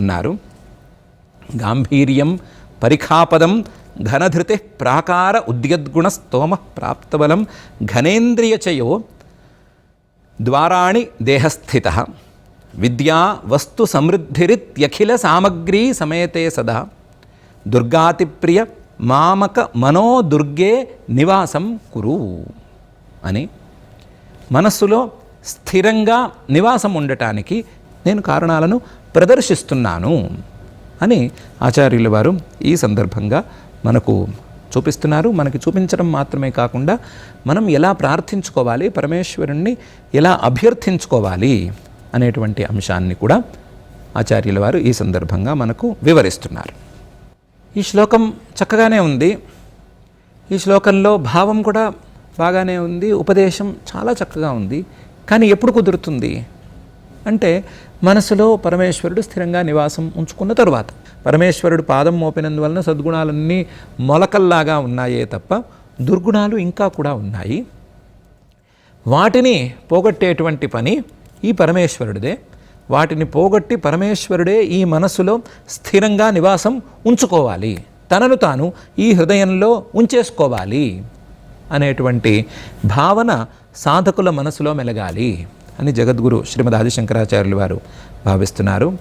ఉన్నారు. గాంభీర్యం పరిఖాపదం ఘనధృతి ప్రాకార ఉద్యద్గుణ స్తోమ ప్రాప్తబలం ఘనేంద్రియచయో ద్వారాణి దేహస్థిత. విద్యా వస్తు సమృద్ధిరిత్యఖిల సామగ్రీ సమేతే సదా. దుర్గాతిప్రియ మామక మనోదుర్గే నివాసం కురు అని. మనస్సులో స్థిరంగా నివాసం ఉండటానికి నేను కారణాలను ప్రదర్శిస్తున్నాను అని ఆచార్యుల వారు ఈ సందర్భంగా మనకు చూపిస్తున్నారు. మనకి చూపించడం మాత్రమే కాకుండా మనం ఎలా ప్రార్థించుకోవాలి పరమేశ్వరుణ్ణి ఎలా అభ్యర్థించుకోవాలి అనేటువంటి అంశాన్ని కూడా ఆచార్యుల వారు ఈ సందర్భంగా మనకు వివరిస్తున్నారు. ఈ శ్లోకం చక్కగానే ఉంది. ఈ శ్లోకంలో భావం కూడా బాగానే ఉంది. ఉపదేశం చాలా చక్కగా ఉంది. కానీ ఎప్పుడు కుదురుతుంది? అంటే మనసులో పరమేశ్వరుడు స్థిరంగా నివాసం ఉంచుకున్న తరువాత. పరమేశ్వరుడు పాదం మోపినందువలన సద్గుణాలన్నీ మొలకల్లాగా ఉన్నాయే తప్ప దుర్గుణాలు ఇంకా కూడా ఉన్నాయి. వాటిని పోగొట్టేటువంటి పని ఈ పరమేశ్వరుడిదే. వాటిని పోగొట్టి పరమేశ్వరుడే ఈ మనసులో స్థిరంగా నివాసం ఉంచుకోవాలి. తనను తాను ఈ హృదయంలో ఉంచేసుకోవాలి అనేటువంటి భావన సాధకుల మనసులో మెలగాలి. అని జగద్గురు శ్రీమద్ ఆదిశంకరాచార్యులు వారు భావిస్తున్నారు.